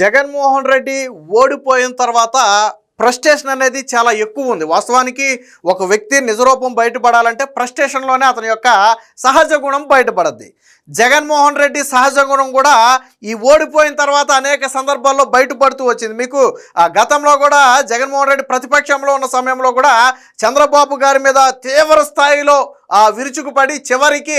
జగన్మోహన్ రెడ్డి ఓడిపోయిన తర్వాత ఫ్రస్ట్రేషన్ అనేది చాలా ఎక్కువ ఉంది. వాస్తవానికి ఒక వ్యక్తి నిజరూపం బయటపడాలంటే ఫ్రస్ట్రేషన్లోనే అతని యొక్క సహజ గుణం బయటపడద్ది. జగన్మోహన్ రెడ్డి సహజ గుణం కూడా ఈ ఓడిపోయిన తర్వాత అనేక సందర్భాల్లో బయటపడుతూ వచ్చింది. మీకు ఆ గతంలో కూడా జగన్మోహన్ రెడ్డి ప్రతిపక్షంలో ఉన్న సమయంలో కూడా చంద్రబాబు గారి మీద తీవ్ర స్థాయిలో విరుచుకుపడి చివరికి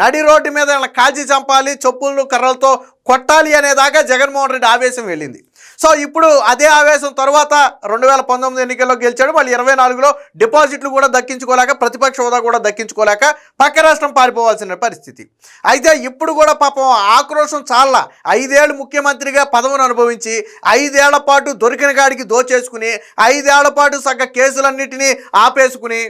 నడి రోడ్డు మీద కాల్చి చంపాలి చెప్పులను కర్రలతో కొట్టాలి అనేదాకా జగన్మోహన్ రెడ్డి ఆవేశం వెళ్ళింది. సో ఇప్పుడు అదే ఆవేశం తర్వాత రెండు వేల పంతొమ్మిది ఎన్నికల్లో గెలిచాడు మళ్ళీ ఇరవై నాలుగులో డిపాజిట్లు కూడా దక్కించుకోలేక ప్రతిపక్ష హోదా కూడా దక్కించుకోలేక పక్క రాష్ట్రం పారిపోవాల్సిన పరిస్థితి. అయితే ఇప్పుడు కూడా పాపం ఆక్రోశం చాలా ఐదేళ్ళు ముఖ్యమంత్రిగా పదవిని అనుభవించి ఐదేళ్ళ పాటు దొరికిన కాడికి దోచేసుకుని ఐదేళ్ళ పాటు సగ కేసులన్నిటినీ ఆపేసుకుని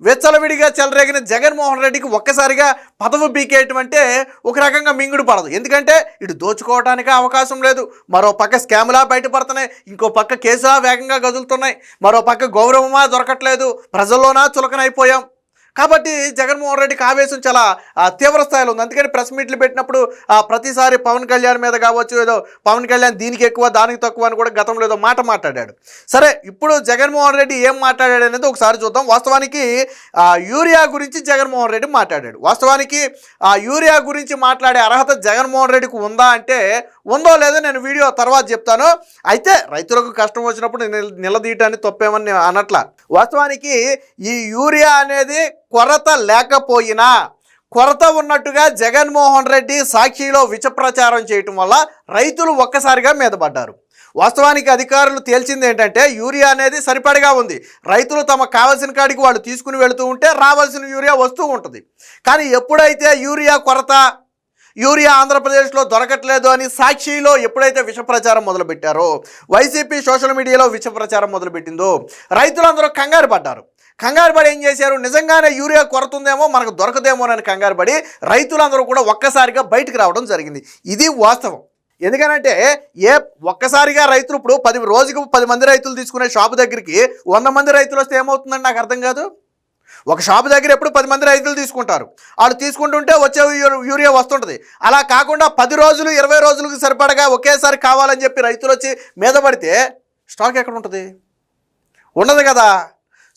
విచ్చలవిడిగా చెలరేగిన జగన్మోహన్ రెడ్డికి ఒక్కసారిగా పదవి బీకేయటం అంటే ఒక రకంగా మింగుడు పడదు. ఎందుకంటే ఇటు దోచుకోవడానికి అవకాశం లేదు. మరో పక్క స్కాములా బయటపడుతున్నాయి. ఇంకో పక్క కేసులా వేగంగా గదులుతున్నాయి. మరో పక్క గౌరవమా దొరకట్లేదు. ప్రజల్లోనా చులకనైపోయాం. కాబట్టి జగన్మోహన్ రెడ్డికి ఆవేశం చాలా తీవ్ర స్థాయిలో ఉంది. అందుకని ప్రెస్ మీట్లు పెట్టినప్పుడు ప్రతిసారి పవన్ కళ్యాణ్ మీద కావచ్చు ఏదో పవన్ కళ్యాణ్ దీనికి ఎక్కువ దానికి తక్కువ అని కూడా గతంలో ఏదో మాట మాట్లాడాడు. సరే ఇప్పుడు జగన్మోహన్ రెడ్డి ఏం మాట్లాడాడు అనేది ఒకసారి చూద్దాం. వాస్తవానికి యూరియా గురించి జగన్మోహన్ రెడ్డి మాట్లాడాడు. వాస్తవానికి ఆ యూరియా గురించి మాట్లాడే అర్హత జగన్మోహన్ రెడ్డికి ఉందా అంటే ఉందో లేదో నేను వీడియో తర్వాత చెప్తాను. అయితే రైతులకు కష్టం వచ్చినప్పుడు నిలదీయటాన్ని తప్పేమని నేను అనట్ల. వాస్తవానికి ఈ యూరియా అనేది కొరత లేకపోయినా కొరత ఉన్నట్టుగా జగన్మోహన్ రెడ్డి సాక్షిలో విష ప్రచారం చేయటం వల్ల రైతులు ఒక్కసారిగా మీద పడ్డారు వాస్తవానికి అధికారులు తేల్చింది ఏంటంటే యూరియా అనేది సరిపడగా ఉంది. రైతులు తమకు కావాల్సిన కాడికి వాళ్ళు తీసుకుని వెళుతూ ఉంటే రావాల్సిన యూరియా వస్తూ ఉంటుంది. కానీ ఎప్పుడైతే యూరియా కొరత యూరియా ఆంధ్రప్రదేశ్లో దొరకట్లేదు అని సాక్షిలో ఎప్పుడైతే విష ప్రచారం మొదలుపెట్టారో వైసీపీ సోషల్ మీడియాలో విష ప్రచారం మొదలుపెట్టిందో రైతులందరూ కంగారు పడ్డారు. కంగారు పడి ఏం చేశారు? నిజంగానే యూరియా కొరత ఉందేమో మనకు దొరకదేమోనని కంగారు పడి రైతులందరూ కూడా ఒక్కసారిగా బయటకు రావడం జరిగింది. ఇది వాస్తవం. ఎందుకనంటే ఏ ఒక్కసారిగా రైతులు ఇప్పుడు పది రోజుకు పది మంది రైతులు తీసుకునే షాపు దగ్గరికి వంద మంది రైతులు వస్తే ఏమవుతుందని నాకు అర్థం కాదు. ఒక షాపు దగ్గర ఎప్పుడు పది మంది రైతులు తీసుకుంటారు. వాళ్ళు తీసుకుంటుంటే వచ్చే యూరియా వస్తుంటుంది. అలా కాకుండా పది రోజులు ఇరవై రోజులకు సరిపడగా ఒకేసారి కావాలని చెప్పి రైతులు వచ్చి మీద పడితే స్టాక్ ఎక్కడ ఉంటుంది? ఉండదు కదా.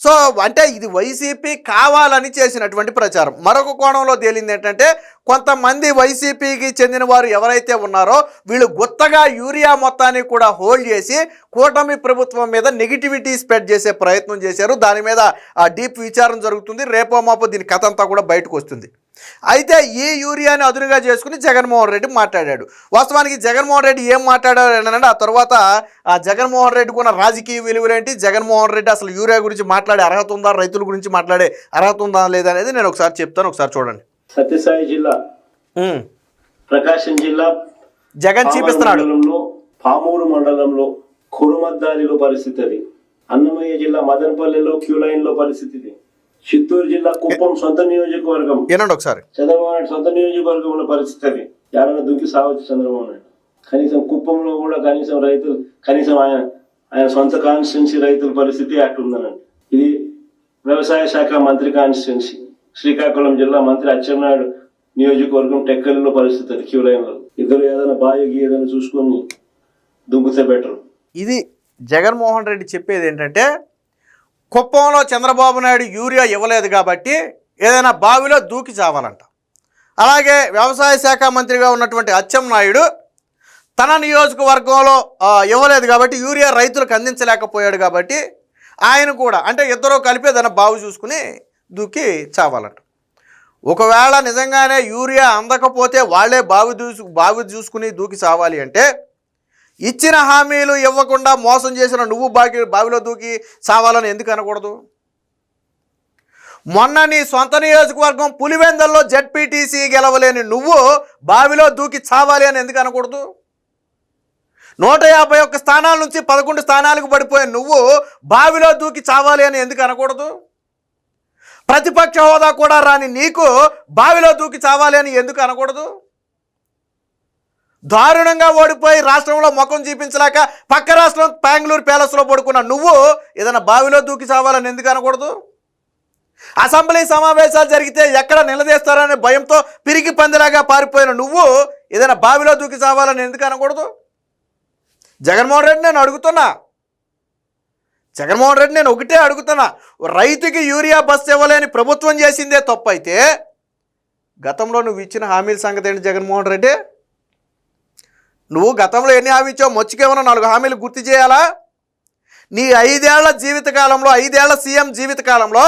సో అంటే ఇది వైసీపీ కావాలని చేసినటువంటి ప్రచారం. మరొక కోణంలో తేలింది ఏంటంటే కొంతమంది వైసీపీకి చెందిన వారు ఎవరైతే ఉన్నారో వీళ్ళు గుత్తగా యూరియా మొత్తాన్ని కూడా హోల్డ్ చేసి కూటమి ప్రభుత్వం మీద నెగిటివిటీ స్ప్రెడ్ చేసే ప్రయత్నం చేశారు. దాని మీద ఆ డీప్ విచారణ జరుగుతుంది. రేపో మాపో దీని కథ అంతా కూడా బయటకు వస్తుంది. అయితే ఈ యూరియాని అదునుగా చేసుకుని జగన్మోహన్ రెడ్డి మాట్లాడాడు. వాస్తవానికి జగన్మోహన్ రెడ్డి ఏం మాట్లాడాడు అంటే ఆ తర్వాత ఆ జగన్మోహన్ రెడ్డికి ఉన్న రాజకీయ విలువలేంటి? జగన్మోహన్ రెడ్డి అసలు యూరియా గురించి మాట్లాడే అర్హత ఉందా? రైతుల గురించి మాట్లాడే అర్హత ఉందా లేదా అనేది నేను ఒకసారి చెప్తాను ఒకసారి చూడండి. సత్యసాయి జిల్లా. ప్రకాశం జిల్లా. జగన్ చూపిస్తున్నాడు. పామూరు మండలంలో కురుమద్దాలిలో పరిస్థితి అది. అన్నమయ్య జిల్లా మదనపల్లిలో క్యూ లైన్లో పరిస్థితి చిత్తూరు జిల్లా కుప్పం సొంత నియోజకవర్గం. వినండి ఒకసారి. చంద్రబాబు నాయుడు సొంత నియోజకవర్గంలో పరిస్థితి అది ఏడన దుంకి సావచ్చు చంద్రబాబు నాయుడు. కనీసం కుప్పంలో కూడా కనీసం రైతులు కనీసం ఆయన ఆయన సొంత కాన్స్టిట్యున్సీ రైతుల పరిస్థితి అట్లుందనండి ఇది వ్యవసాయ శాఖ మంత్రి కాన్స్టిట్యున్సీ శ్రీకాకుళం జిల్లా మంత్రి అచ్చెన్నాయుడు నియోజకవర్గం టెక్కలిలో పరిస్థితి అది క్యూ లైన్లో. ఇద్దరు ఏదైనా బాయోగి ఏదైనా చూసుకొని దుంకుతే బెటర్. ఇది జగన్మోహన్ రెడ్డి చెప్పేది ఏంటంటే కుప్పంలో చంద్రబాబు నాయుడు యూరియా ఇవ్వలేదు కాబట్టి ఏదైనా బావిలో దూకి చావాలంట. అలాగే వ్యవసాయ శాఖ మంత్రిగా ఉన్నటువంటి అచ్చెంనాయుడు తన నియోజకవర్గంలో ఇవ్వలేదు కాబట్టి యూరియా రైతులకు అందించలేకపోయాడు కాబట్టి ఆయన కూడా అంటే ఇద్దరూ కలిపి ఏదైనా బావి చూసుకుని దూకి చావాలంట. ఒకవేళ నిజంగానే యూరియా అందకపోతే వాళ్ళే బావి దూసు బావి చూసుకుని దూకి చావాలి అంటే ఇచ్చిన హామీలు ఇవ్వకుండా మోసం చేసిన నువ్వు బాకి బావిలో దూకి చావాలని ఎందుకు అనకూడదు? మొన్న నీ సొంత నియోజకవర్గం పులివెందల్లో జడ్పీటీసీ గెలవలేని నువ్వు బావిలో దూకి చావాలి అని ఎందుకు అనకూడదు? నూట యాభై ఒక్క స్థానాల నుంచి పదకొండు స్థానాలకు పడిపోయిన నువ్వు బావిలో దూకి చావాలి అని ఎందుకు అనకూడదు? ప్రతిపక్ష హోదా కూడా రాని నీకు బావిలో దూకి చావాలి అని ఎందుకు అనకూడదు? దారుణంగా ఓడిపోయి రాష్ట్రంలో ముఖం చూపించలేక పక్క రాష్ట్రం బెంగళూరు ప్యాలెస్లో పడుకున్న నువ్వు ఏదైనా బావిలో దూకి చావాలని ఎందుకు అనకూడదు? అసెంబ్లీ సమావేశాలు జరిగితే ఎక్కడ నిలదీస్తారనే భయంతో పిరికి పందిలాగా పారిపోయిన నువ్వు ఏదైనా బావిలో దూకి చావాలని ఎందుకు అనకూడదు? జగన్మోహన్ రెడ్డి నేను అడుగుతున్నా. జగన్మోహన్ రెడ్డి నేను ఒకటే అడుగుతున్నా. రైతుకి యూరియా బస్ ఇవ్వలేని ప్రభుత్వం చేసిందే తప్పు అయితే గతంలో నువ్వు ఇచ్చిన హామీల సంగతి ఏంటి జగన్మోహన్ రెడ్డి? నువ్వు గతంలో ఎన్ని హామీ ఇచ్చావు మొచ్చుకేమన్నా నాలుగు హామీలు గుర్తు చేయాలా? నీ ఐదేళ్ళ జీవితకాలంలో ఐదేళ్ళ సీఎం జీవితకాలంలో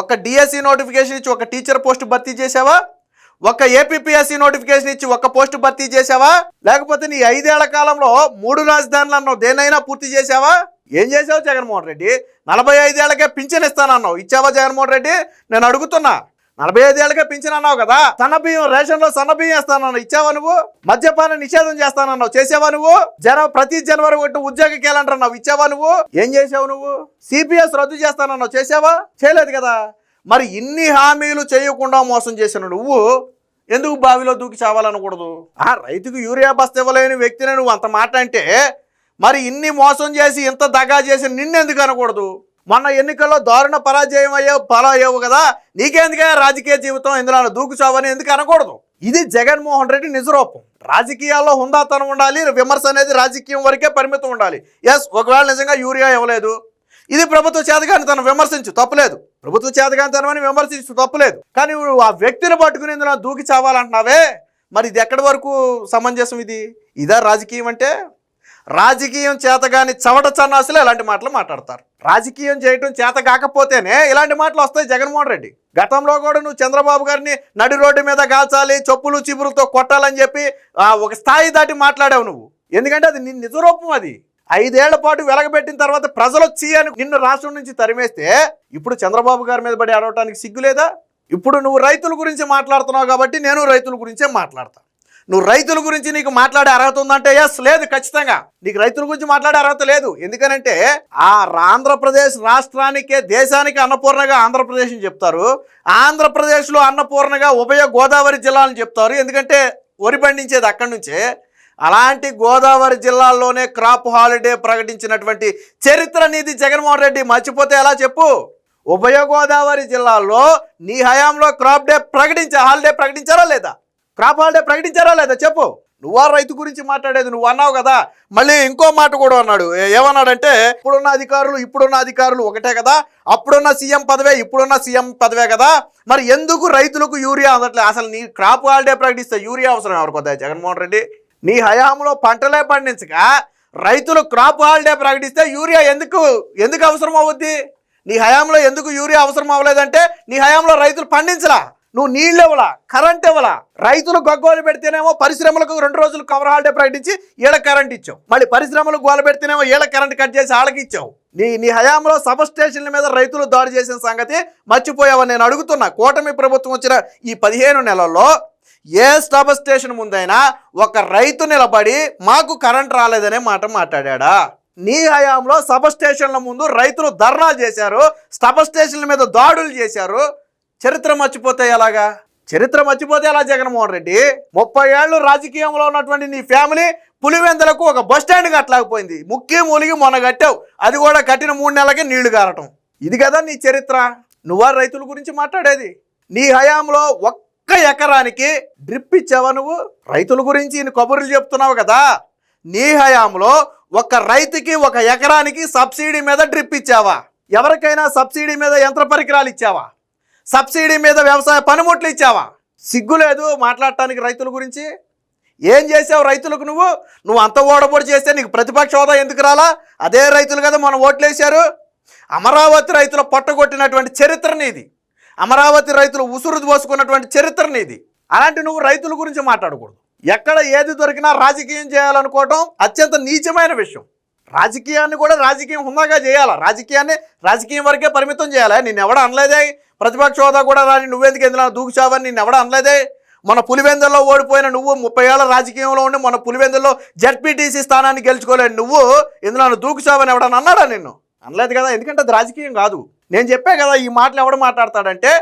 ఒక డిఎస్సి నోటిఫికేషన్ ఇచ్చి ఒక టీచర్ పోస్ట్ భర్తీ చేసావా ఒక ఏపీపీఎస్సీ నోటిఫికేషన్ ఇచ్చి ఒక పోస్ట్ భర్తీ చేసావా లేకపోతే నీ ఐదేళ్ళ కాలంలో మూడు రాజధానులను దేనైనా పూర్తి చేసావా ఏం చేసావు జగన్మోహన్ రెడ్డి? నలభై ఐదేళ్ళకే పింఛన్ ఇస్తానన్నావు. ఇచ్చావా జగన్మోహన్ రెడ్డి? నేను అడుగుతున్నా. నలభై ఐదేళ్ళకే పింఛన్ అన్నావు కదా? సన్న బియ్యం రేషన్లో సన్న బియ్యం ఇస్తానన్నావు ఇచ్చావా నువ్వు? మద్యపాన నిషేధం చేస్తానన్నావు. చేసావా నువ్వు? జన ప్రతి జనవరి ఒకటి ఉద్యోగ కేలంటున్నావు ఇచ్చావా నువ్వు? ఏం చేసావు నువ్వు? సిపిఎస్ రద్దు చేస్తానన్నావు. చేసావా? చేయలేదు కదా? మరి ఇన్ని హామీలు చేయకుండా మోసం చేసిన నువ్వు ఎందుకు బావిలో దూకి చావాలనకూడదు? ఆ రైతుకు యూరియా బస్త ఇవ్వలేని వ్యక్తిని నువ్వు అంత మాట అంటే మరి ఇన్ని మోసం చేసి ఇంత దగా చేసి నిన్నెందుకు అనకూడదు? మొన్న ఎన్నికల్లో దారుణ పరాజయం అయ్యావు పరాయవు కదా. నీకెందుకే రాజకీయ జీవితం ఇందులో దూకుచావని ఎందుకు అనకూడదు? ఇది జగన్మోహన్ రెడ్డి నిజరూపం. రాజకీయాల్లో హుందాతనం ఉండాలి విమర్శ అనేది రాజకీయం వరకే పరిమితం ఉండాలి. ఎస్ ఒకవేళ నిజంగా యూరియా ఇవ్వలేదు. ఇది ప్రభుత్వ చేతగాని తను విమర్శించు తప్పులేదు. ప్రభుత్వ చేతగాని తనమని విమర్శించు తప్పులేదు. కానీ ఆ వ్యక్తిని పట్టుకుని ఇందులో దూకి చావాలంటున్నావే? మరి ఇది ఎక్కడి వరకు సమంజసం ఇది? ఇదా రాజకీయం అంటే? రాజకీయం చేతగాని చవట చన్నాసులు ఇలాంటి మాటలు మాట్లాడతారు. రాజకీయం చేయటం చేత కాకపోతేనే ఇలాంటి మాటలు వస్తాయి జగన్మోహన్ రెడ్డి. గతంలో కూడా నువ్వు చంద్రబాబు గారిని నడి రోడ్డు మీద కాల్చాలి చొప్పులు చిపురులతో కొట్టాలని చెప్పి ఒక స్థాయి దాటి మాట్లాడావు నువ్వు. ఎందుకంటే అది నీ నిజరూపం అది. ఐదేళ్ళ పాటు వెలగబెట్టిన తర్వాత ప్రజలు వచ్చి అని నిన్ను రాష్ట్రం నుంచి తరిమేస్తే ఇప్పుడు చంద్రబాబు గారి మీద పడి అడవటానికి సిగ్గు లేదా ఇప్పుడు నువ్వు రైతుల గురించి మాట్లాడుతున్నావు కాబట్టి నేను రైతుల గురించే మాట్లాడతాను నువ్వు రైతుల గురించి నీకు మాట్లాడే అర్హత ఉందంటే ఎస్ లేదు ఖచ్చితంగా. నీకు రైతుల గురించి మాట్లాడే అర్హత లేదు. ఎందుకనంటే ఆ ఆంధ్రప్రదేశ్ రాష్ట్రానికే దేశానికి అన్నపూర్ణగా ఆంధ్రప్రదేశ్ అని చెప్తారు. ఆంధ్రప్రదేశ్లో అన్నపూర్ణగా ఉభయ గోదావరి జిల్లాలని చెప్తారు. ఎందుకంటే వరి పండించేది అక్కడి నుంచే. అలాంటి గోదావరి జిల్లాల్లోనే క్రాప్ హాలిడే ప్రకటించినటువంటి చరిత్ర నీది జగన్మోహన్ రెడ్డి మర్చిపోతే ఎలా చెప్పు? ఉభయ గోదావరి జిల్లాల్లో నీ హయాంలో క్రాప్ డే ప్రకటించా హాలిడే ప్రకటించారా లేదా? క్రాప్ హాలిడే ప్రకటించారా లేదా? చెప్పు. నువ్వా రైతు గురించి మాట్లాడేది? నువ్వు అన్నావు కదా. మళ్ళీ ఇంకో మాట కూడా అన్నాడు. ఏమన్నాడంటే ఇప్పుడున్న అధికారులు ఇప్పుడున్న అధికారులు ఒకటే కదా. అప్పుడున్న సీఎం పదవే ఇప్పుడున్న సీఎం పదవే కదా. మరి ఎందుకు రైతులకు యూరియా అందట్లే? అసలు నీ క్రాప్ హాలిడే ప్రకటిస్తే యూరియా అవసరం ఎవరికి వద్దా జగన్మోహన్ రెడ్డి నీ హయాంలో పంటలే పండించక రైతులు క్రాప్ హాలిడే ప్రకటిస్తే యూరియా ఎందుకు? ఎందుకు అవసరం అవుద్ది? నీ హయాంలో ఎందుకు యూరియా అవసరం అవ్వలేదంటే నీ హయాంలో రైతులు పండించరా నువ్వు నీళ్ళు ఇవ్వలా? కరెంట్ ఇవ్వలా? రైతులు గగ్గోలు పెడితేనేమో పరిశ్రమలకు రెండు రోజులు కవర్ హాలిడే ప్రకటించి ఈడ కరెంట్ ఇచ్చావు. మళ్ళీ పరిశ్రమలకు గోల పెడితేనేమో ఈడ కరెంట్ కట్ చేసి వాళ్ళకి ఇచ్చావు. నీ నీ హయాంలో సబ్ స్టేషన్ల మీద రైతులు దాడి చేసిన సంగతి మర్చిపోయావని నేను అడుగుతున్నా. కూటమి ప్రభుత్వం వచ్చిన ఈ పదిహేను నెలల్లో ఏ సబ్ స్టేషన్ ముందైనా ఒక రైతు నిలబడి మాకు కరెంట్ రాలేదనే మాట మాట్లాడా నీ హయాంలో సబ్ స్టేషన్ల ముందు రైతులు ధర్నా చేశారు సబ్ స్టేషన్ల మీద దాడులు చేశారు చరిత్ర మర్చిపోతే ఎలాగా? చరిత్ర మర్చిపోతే ఎలా జగన్మోహన్ రెడ్డి? ముప్పై ఏళ్ళు రాజకీయంలో ఉన్నటువంటి నీ ఫ్యామిలీ పులివెందులకు ఒక బస్ స్టాండ్ కట్టలేకపోయింది ముక్కి మూలిగి మొన్న కట్టావు. అది కూడా కట్టిన మూడు నెలలకి నీళ్ళు కారటం ఇది కదా నీ చరిత్ర. నువ్వా రైతుల గురించి మాట్లాడేది? నీ హయాంలో ఒక్క ఎకరానికి డ్రిప్ ఇచ్చావా నువ్వు? రైతుల గురించి కబుర్లు చెప్తున్నావు కదా. నీ హయాంలో ఒక రైతుకి ఒక ఎకరానికి సబ్సిడీ మీద డ్రిప్ ఇచ్చావా? ఎవరికైనా సబ్సిడీ మీద యంత్ర పరికరాలు ఇచ్చావా? సబ్సిడీ మీద వ్యవసాయ పనిముట్లు ఇచ్చావా? సిగ్గు లేదు మాట్లాడటానికి రైతుల గురించి. ఏం చేసావు రైతులకు నువ్వు? నువ్వు అంత ఓడబోడి చేస్తే నీకు ప్రతిపక్ష హోదా ఎందుకు రాలా? అదే రైతులు కదా మనం ఓట్లేశారు. అమరావతి రైతుల పట్టగొట్టినటువంటి చరిత్రని ఇది అమరావతి రైతులు ఉసురు పోసుకున్నటువంటి చరిత్రని ఇది అలాంటి నువ్వు రైతుల గురించి మాట్లాడకూడదు. ఎక్కడ ఏది దొరికినా రాజకీయం చేయాలనుకోవటం అత్యంత నీచమైన విషయం. రాజకీయాన్ని కూడా రాజకీయం హుందాగా చేయాలా? రాజకీయాన్ని రాజకీయం వరకే పరిమితం చేయాలి? నేను ఎవడ అనలేదే. ప్రతిపక్ష హోదా కూడా రాని నువ్వెందుకు ఎందులో దూకుచావని నేను ఎవడ అనలేదే? మన పులివెందుల్లో ఓడిపోయిన నువ్వు ముప్పై ఏళ్ళ రాజకీయంలో ఉండి మన పులివెందుల్లో జడ్పీటీసీ స్థానాన్ని గెలుచుకోలేని నువ్వు ఇందులో దూకుచావని ఎవడని అన్నాడా నిన్ను? అనలేదు కదా ఎందుకంటే అది రాజకీయం కాదు. నేను చెప్పే కదా ఈ మాటలు ఎవడు మాట్లాడతాడంటే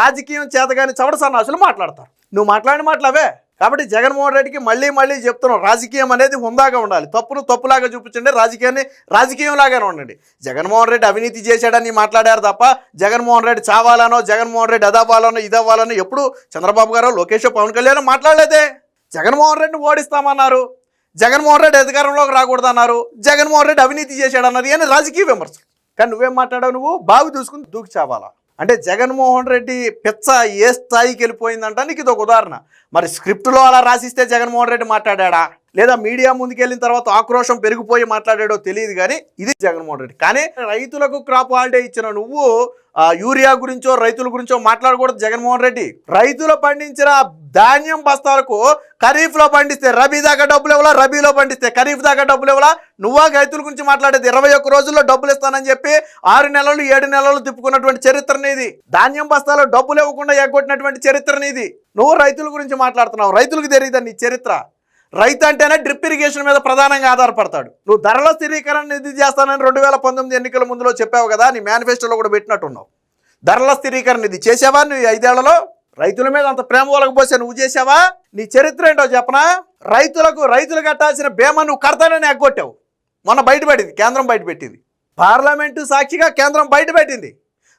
రాజకీయం చేతగాని చవడ సన్నాసులు మాట్లాడతారు. నువ్వు మాట్లాడిన మాటలు అవే. కాబట్టి జగన్మోహన్ రెడ్డికి మళ్ళీ మళ్ళీ చెప్తున్నాం రాజకీయం అనేది హుందాగా ఉండాలి. తప్పును తప్పులాగా చూపించండి రాజకీయాన్ని రాజకీయంలాగానే ఉండండి. జగన్మోహన్ రెడ్డి అవినీతి చేశాడని మాట్లాడారు తప్ప జగన్మోహన్ రెడ్డి చావాలనో జగన్మోహన్ రెడ్డి అదవ్వాలనో ఇదవ్వాలనో ఎప్పుడు చంద్రబాబు గారు లోకేష్ పవన్ కళ్యాణ్ మాట్లాడలేదే. జగన్మోహన్ రెడ్డిని ఓడిస్తామన్నారు. జగన్మోహన్ రెడ్డి అధికారంలోకి రాకూడదు అన్నారు జగన్మోహన్ రెడ్డి అవినీతి చేశాడు అన్నారు అని రాజకీయ విమర్శ. కానీ నువ్వేం మాట్లాడావు నువ్వు? బావి దూసుకుని దూకి చావాలా? అంటే జగన్మోహన్ రెడ్డి పిచ్చ ఏ స్థాయికి వెళ్ళిపోయిందంట? నీకు ఇది ఒక ఉదాహరణ. మరి స్క్రిప్ట్లో అలా రాసిస్తే జగన్మోహన్ రెడ్డి మాట్లాడా లేదా మీడియా ముందుకెళ్ళిన తర్వాత ఆక్రోషం పెరిగిపోయి మాట్లాడాడో తెలియదు కానీ ఇది జగన్మోహన్ రెడ్డి. కానీ రైతులకు క్రాప్ హాలిడే ఇచ్చిన నువ్వు యూరియా గురించో రైతుల గురించో మాట్లాడకూడదు జగన్మోహన్ రెడ్డి. రైతులు పండించిన ధాన్యం బస్తాలకు ఖరీఫ్లో పండిస్తే రబీ దాకా డబ్బులు ఇవ్వాలా రబీలో పండిస్తే ఖరీఫ్ దాకా డబ్బులు ఇవ్వాలా? నువ్వా రైతుల గురించి మాట్లాడేది? ఇరవై ఒక్క రోజుల్లో డబ్బులు ఇస్తానని చెప్పి ఆరు నెలలు ఏడు నెలలు తిప్పుకున్నటువంటి చరిత్రని ఇది ధాన్యం బస్తాలో డబ్బులు ఇవ్వకుండా ఎగ్గొట్టినటువంటి చరిత్రని ఇది నువ్వు రైతుల గురించి మాట్లాడుతున్నావు. రైతులకు తెలియదు నీ చరిత్ర? రైతు అంటేనే డ్రిప్ ఇరిగేషన్ మీద ప్రధానంగా ఆధారపడతాడు. నువ్వు ధరల స్థిరీకరణ నిధి చేస్తానని రెండు వేల పంతొమ్మిది ఎన్నికల ముందులో చెప్పావు కదా నీ మేనిఫెస్టోలో కూడా పెట్టినట్టున్నావు. ధరల స్థిరీకరణ నిధి చేసావా నువ్వు ఐదేళ్ళలో? రైతుల మీద అంత ప్రేమ పోసే నువ్వు చేసావా? నీ చరిత్ర ఏంటో చెప్పనా? రైతులకు రైతులు కట్టాల్సిన బీమా నువ్వు కడతానని ఎగ్గొట్టావు. మొన్న బయటపెట్టింది కేంద్రం బయటపెట్టింది. పార్లమెంటు సాక్షిగా కేంద్రం బయటపెట్టింది.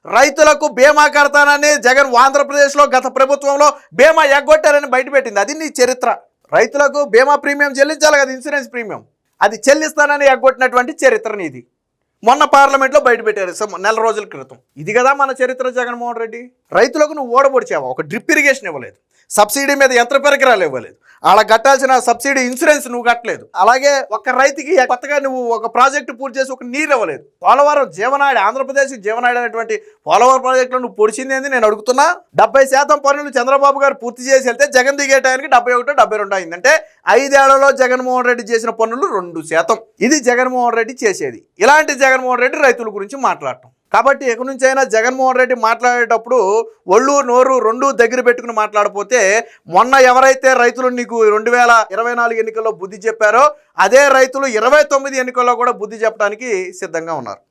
రైతులకు బీమా కడతానని జగన్ ఆంధ్రప్రదేశ్లో గత ప్రభుత్వంలో బీమా ఎగ్గొట్టారని బయటపెట్టింది. అది నీ చరిత్ర. రైతులకు బీమా ప్రీమియం చెల్లించాలి కదా ఇన్సూరెన్స్ ప్రీమియం. అది చెల్లిస్తానని ఎగ్గొట్టినటువంటి చరిత్రని ఇది మొన్న పార్లమెంట్లో బయటపెట్టారు నెల రోజుల క్రితం. ఇది కదా మన చరిత్ర జగన్మోహన్ రెడ్డి. రైతులకు నువ్వు ఓడబొడిచావా? ఒక డ్రిప్ ఇరిగేషన్ ఇవ్వలేదు. సబ్సిడీ మీద యంత్ర పరికరాలు ఇవ్వలేదు. అలా కట్టాల్సిన సబ్సిడీ ఇన్సూరెన్స్ నువ్వు కట్టలేదు. అలాగే ఒక రైతుకి కొత్తగా నువ్వు ఒక ప్రాజెక్టు పూర్తి చేసి ఒక నీరు ఇవ్వలేదు. పోలవరం జీవనాడి ఆంధ్రప్రదేశ్ జీవనాడి అనేటువంటి పోలవరం ప్రాజెక్టులో నువ్వు పొడిచింది ఏంది నేను అడుగుతున్నా? డెబ్బై శాతం పనులు చంద్రబాబు గారు పూర్తి చేసి వెళ్తే జగన్ దిగే టైంకి డెబ్బై ఒకటో డెబ్బై రెండు అయిందంటే ఐదేళ్ళలో జగన్మోహన్ రెడ్డి చేసిన పనులు రెండు శాతం. ఇది జగన్మోహన్ రెడ్డి చేసేది. ఇలాంటి జగన్మోహన్ రెడ్డి రైతుల గురించి మాట్లాడటం. కాబట్టి ఎక్కడి నుంచి అయినా జగన్మోహన్ రెడ్డి మాట్లాడేటప్పుడు ఒళ్ళు నోరు రెండు దగ్గర పెట్టుకుని మాట్లాడపోతే మొన్న ఎవరైతే రైతులు నీకు రెండు వేల ఇరవై నాలుగు ఎన్నికల్లో బుద్ధి చెప్పారో అదే రైతులు ఇరవై తొమ్మిది ఎన్నికల్లో కూడా బుద్ధి చెప్పడానికి సిద్ధంగా ఉన్నారు.